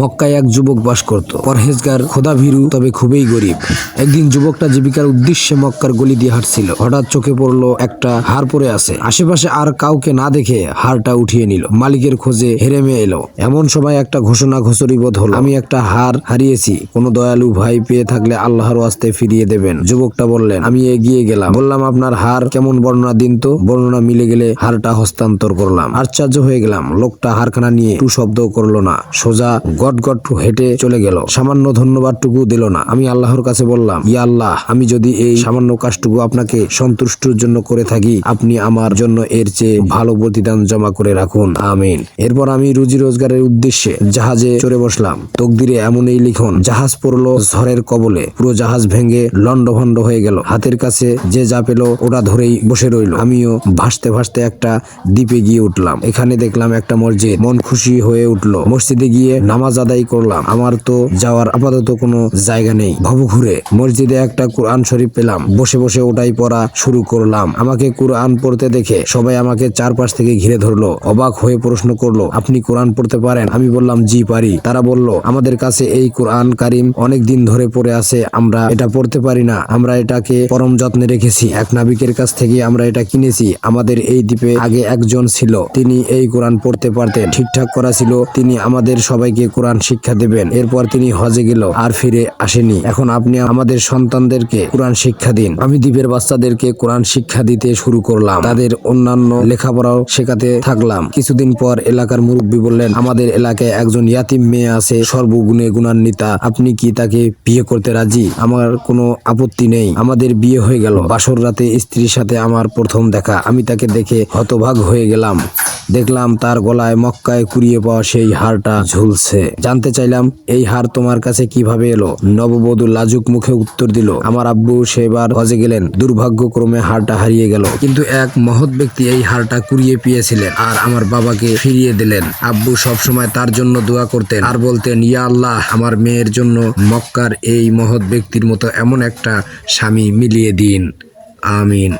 মক্কায় এক যুবক বাস করত। পরহেজগার খোদা ভীরু তবে খুবই গরিব। একদিন যুবকটা জীবিকার উদ্দেশ্যে মক্কার গলি দিয়ে হাঁটছিল। হঠাৎ চোখে পড়ল একটা হার পরে আছে। আশেপাশে আর কাউকে না দেখে হারটা উঠিয়ে নিল। মালিকের খোঁজে হেরেমে এলো। এমন সময় একটা ঘোষণা ঘোষরি বোধ হলো, আমি একটা হার হারিয়েছি। কোন দয়ালু ভাই পেয়ে থাকলে আল্লাহর ওয়াস্তে ফিরিয়ে দেবেন। যুবকটা বললেন, আমি এগিয়ে গেলাম। বললাম, আপনার হার কেমন বর্ণনা দিন তো? বর্ণনা মিলে গেলে হারটা হস্তান্তর করলাম। আশ্চর্য হয়ে গেলাম। লোকটা হারখানা নিয়ে টু শব্দ করল না। সোজা গট গট হেঁটে চলে গেল। সামান্য ধন্যবাদটুকু দিল না। আমি আল্লাহর কাছে বললাম, ইয়া আল্লাহ, আমি যদি এই সামান্য কাজটুকু আপনাকে সন্তুষ্টর জন্য করে থাকি, আপনি আমার জন্য এর চেয়ে ভালো প্রতিদান জমা করে রাখুন। আমিন। এরপর আমি রুজি রোজগারের উদ্দেশ্যে জাহাজে চড়ে বসলাম। তকদিরে এমন এই লিখন, জাহাজ পড়ল ঝড়ের কবলে। পুরো জাহাজ ভেঙে লন্ডভন্ড হয়ে গেল। হাতের কাছে যে যা পেল, ওটা ধরেই বসে রইল। আমিও ভাসতে ভাসতে একটা দ্বীপে গিয়ে উঠলাম। এখানে দেখলাম একটা মসজিদ। মন খুশি হয়ে উঠল। মসজিদে গিয়ে নামাজ আদায় করলাম। আমার তো যাওয়ার আপাতত কোনো জায়গা নেই। ভবু ঘুরে মসজিদে একটা কোরআন শরীফ পেলাম। বসে বসে ওটাই পড়া শুরু করলাম। আমাকে কোরআন পড়তে দেখে সবাই আমাকে চারপাশ থেকে ঘিরে ধরলো। অবাক হয়ে প্রশ্ন করল, আপনি কোরআন পড়তে পারেন? আমি বললাম, জি পারি। তারা বলল, আমাদের কাছে এই কোরআন কারিম অনেক দিন ধরে পড়ে আছে। আমরা এটা পড়তে পারি না। আমরা এটাকে পরম যত্নে রেখেছি। এক নাবিকের কাছ থেকে আমরা এটা কিনেছি। আমাদের এই দ্বীপে আগে একজন ছিল। তিনি এই কোরআন পড়তে পারতেন। ঠিকঠাক করা ছিল। তিনি আমাদের সবাইকে কোরআন শিক্ষা দেবেন। এরপর তিনি হজে গেল, আর ফিরে আসেনি। এখন আপনি আমাদের সন্তানদেরকে কোরআন শিক্ষা দিন। আমি দ্বীপের বাচ্চাদেরকে কোরআন শিক্ষা দিতে শুরু করলাম। তাদের অন্যান্য লেখাপড়াও শেখাতে থাকলাম। কিছুদিন পর এলাকার মুরব্বী বললেন, আমাদের এলাকায় একজন ইয়াতিম মেয়ে আছে, সর্বগুণে গুণান্বিতা। আপনি কি তাকে বিয়ে করতে রাজি? আমার কোনো আপত্তি নেই। আমাদের বিয়ে হয়ে গেল। বাসর রাতে স্ত্রীর সাথে আমার প্রথম দেখা। আমি তাকে দেখে হতভাগ হয়ে গেলাম। দেখলাম তার গলায় মক্কায় কুড়িয়ে পাওয়া সেই হারটা ঝুলছে। জানতে চাইলাম, এই হার তোমার কাছে কীভাবে এলো? নববধূ লাজুক মুখে উত্তর দিল, আমার আব্বু সেবার হজে গেলেন, দুর্ভাগ্যক্রমে হারটা হারিয়ে গেল। কিন্তু এক মহৎ ব্যক্তি এই হারটা কুড়িয়ে পেয়েছিলেন আর আমার বাবাকে ফিরিয়ে দিলেন। আব্বু সবসময় তার জন্য দোয়া করতেন আর বলতেন, ইয়া আল্লাহ, আমার মেয়ের জন্য মক্কার এই মহৎ ব্যক্তির মতো এমন একটা স্বামী মিলিয়ে দিন। আমিন।